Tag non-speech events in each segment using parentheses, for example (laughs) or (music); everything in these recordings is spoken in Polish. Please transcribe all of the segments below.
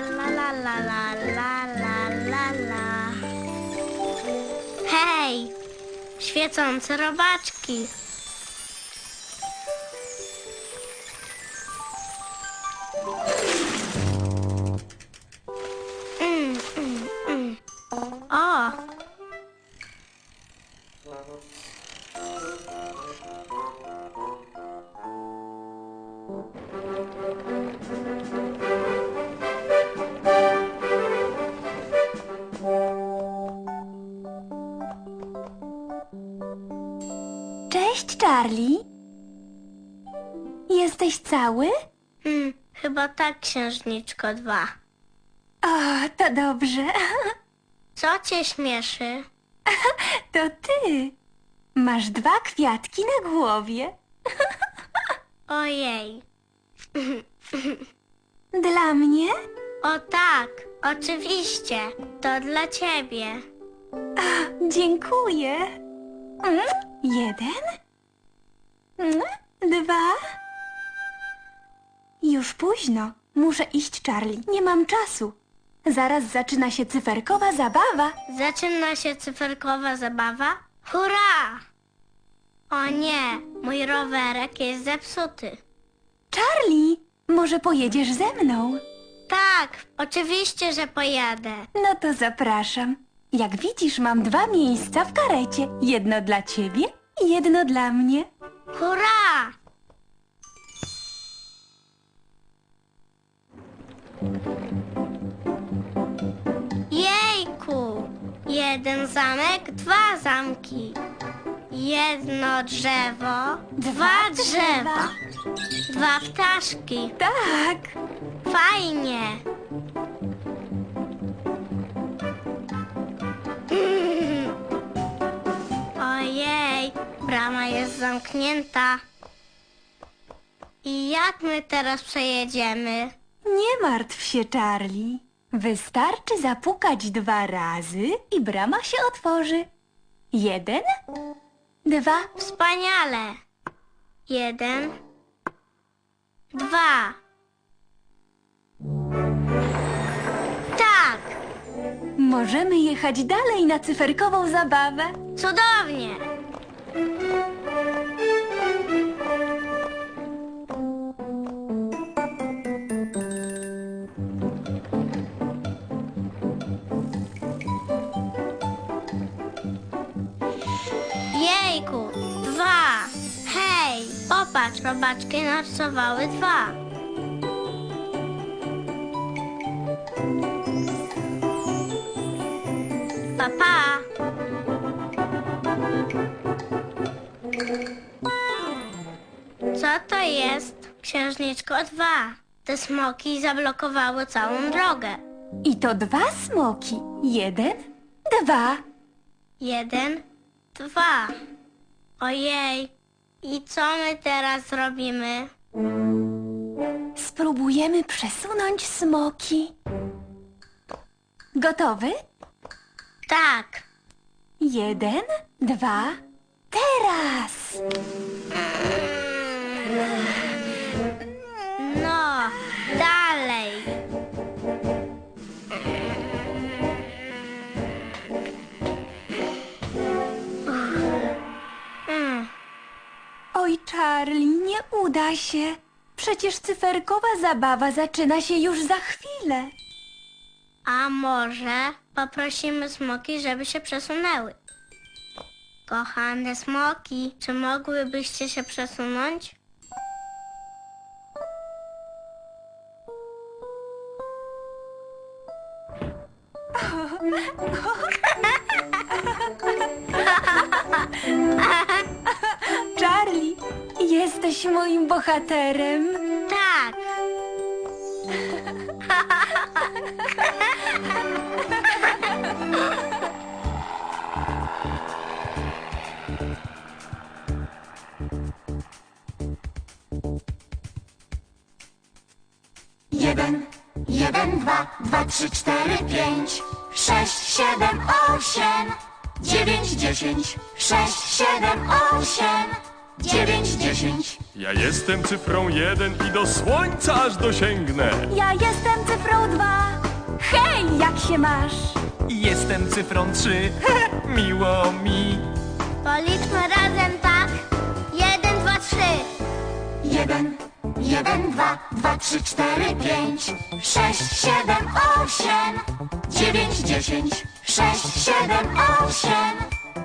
la la la la la la la la. Hej, świecące robaczki. Mm, mm, mm. Cześć, Charlie. Jesteś cały? Hmm, chyba tak, księżniczko dwa. O, to dobrze. (laughs) Co cię śmieszy? (laughs) To ty. Masz dwa kwiatki na głowie. (laughs) Ojej. Dla mnie? O tak, oczywiście. To dla ciebie. Dziękuję. Mm, jeden. Mm, dwa. Już późno. Muszę iść, Charlie. Nie mam czasu. Zaraz zaczyna się cyferkowa zabawa. Zaczyna się cyferkowa zabawa? Hurra! O nie, mój rowerek jest zepsuty. Charlie, może pojedziesz ze mną? Tak, oczywiście, że pojadę. No to zapraszam. Jak widzisz, mam dwa miejsca w karecie. Jedno dla ciebie i jedno dla mnie. Hurra! Jejku! Jeden zamek, dwa zamki. Jedno drzewo, dwa drzewa. Dwa ptaszki. Tak. Fajnie. Brama jest zamknięta. I jak my teraz przejedziemy? Nie martw się, Charlie. Wystarczy zapukać dwa razy i brama się otworzy. Jeden, dwa, Wspaniale. Jeden, dwa. Tak, możemy jechać dalej na cyferkową zabawę. cudownie. Jejku, dwa. Hej, popatrz, robaczki narysowały dwa. To jest? Księżniczko dwa. Te smoki zablokowały całą drogę. I to dwa smoki. Jeden, dwa. Jeden, dwa. Ojej, i co my teraz zrobimy? Spróbujemy przesunąć smoki. Gotowy? Tak, Jeden, dwa, teraz! Oj, Charlie, nie uda się. Przecież cyferkowa zabawa zaczyna się już za chwilę. A może poprosimy smoki, żeby się przesunęły? Kochane smoki, czy mogłybyście się przesunąć? (laughs) jesteś moim bohaterem. Tak. Jeden, jeden, dwa, dwa, trzy, cztery, pięć, sześć, siedem, osiem, dziewięć, dziesięć, sześć, siedem, osiem, dziewięć, dziesięć. Ja jestem cyfrą jeden i do słońca aż dosięgnę. Ja jestem cyfrą dwa. Hej, jak się masz? Jestem cyfrą 3. (laughs) Miło mi. Policzmy razem tak. Jeden, dwa, trzy. Jeden, jeden, dwa, dwa, trzy, cztery, pięć, sześć, siedem, osiem, dziewięć, dziesięć, sześć, siedem, osiem,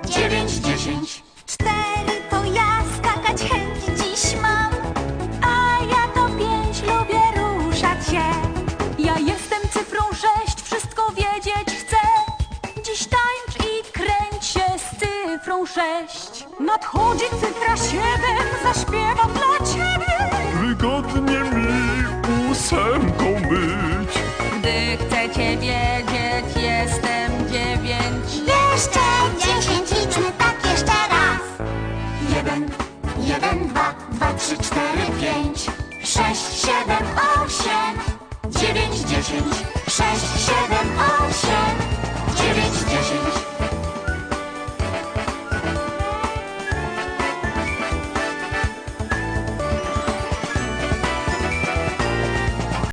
dziewięć, dziesięć. Cztery cyfrą sześć. Nadchodzi cyfra siedem, zaśpiewam dla ciebie. Wygodnie mi ósemką być. Gdy chcecie wiedzieć, jestem dziewięć. Jeszcze dziesięć, liczmy tak jeszcze raz. Jeden, jeden, dwa, dwa, trzy, cztery, pięć, sześć, siedem, osiem, dziewięć, dziesięć, sześć,